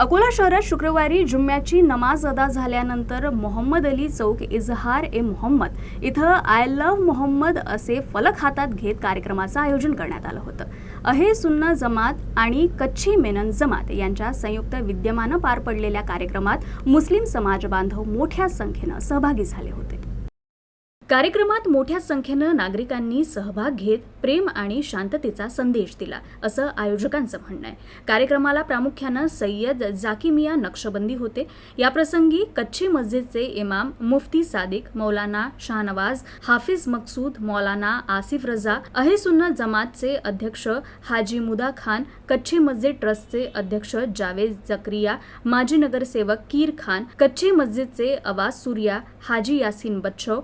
अकोला शहरात शुक्रवारी जुम्म्याची नमाज अदा झाल्यानंतर मोहम्मद अली चौक इजहार ए मोहम्मद इथं आय लव्ह मोहम्मद असे फलक हातात घेत कार्यक्रमाचं आयोजन करण्यात आलं होतं. अहे सुन्ना जमात आणि कच्छी मेनन जमात यांच्या संयुक्त विद्यमानं पार पडलेल्या कार्यक्रमात मुस्लिम समाज बांधव मोठ्या संख्येनं सहभागी झाले होते. कार्यक्रमात मोठ्या संख्येनं नागरिकांनी सहभाग घेत प्रेम आणि शांततेचा संदेश दिला असं आयोजकांचं म्हणणं आहे. कार्यक्रमाला प्रामुख्यानं सय्यद जाकिमिया नक्षबंदी होते. याप्रसंगी कच्ची मस्जिदचे इमाम मुफ्ती सादिक मौलाना शाहनवाज हाफिज मकसूद मौलाना आसिफ रजा अहेसुन्नत जमातचे अध्यक्ष हाजी मुदा खान कच्ची मस्जिद ट्रस्टचे अध्यक्ष जावेद जक्रिया माजी नगरसेवक कीर खान कच्ची मस्जिदचे अवाज सूर्या हाजी यासीन बच्छव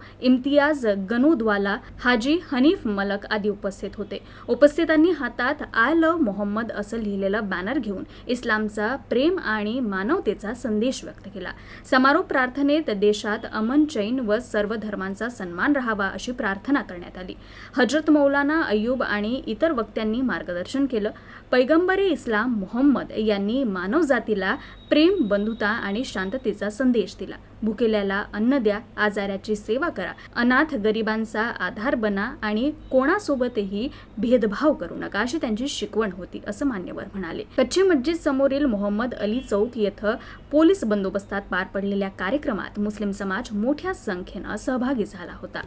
इम्तियाज गनोदवाला हाजी हनीफ मलक आदी उपस्थित होते. उपस्थितांनी हातात आय लव्ह मोहम्मद असं लिहिलेलं बॅनर घेऊन इस्लामचा प्रेम आणि मानवतेचा संदेश व्यक्त केला. समारोप प्रार्थनेत देशात अमन चैन व सर्व धर्मांचा सन्मान राहावा अशी प्रार्थना करण्यात आली. हजरत मौलाना अय्यूब आणि इतर वक्त्यांनी मार्गदर्शन केलं. पैगंबरे इस्लाम मोहम्मद यांनी मानवजातीला प्रेम बंधुता आणि शांततेचा संदेश दिला. भुकेल्याला अन्न द्या आजाराची सेवा करा अनाथ गरिबांचा आधार बना आणि कोणासोबतही भेदभाव करू नका अशी त्यांची शिकवण होती असं मान्यवर म्हणाले. कच्ची मस्जिद समोरील मोहम्मद अली चौक येथं पोलीस बंदोबस्तात पार पडलेल्या कार्यक्रमात मुस्लिम समाज मोठ्या संख्येनं सहभागी झाला होता.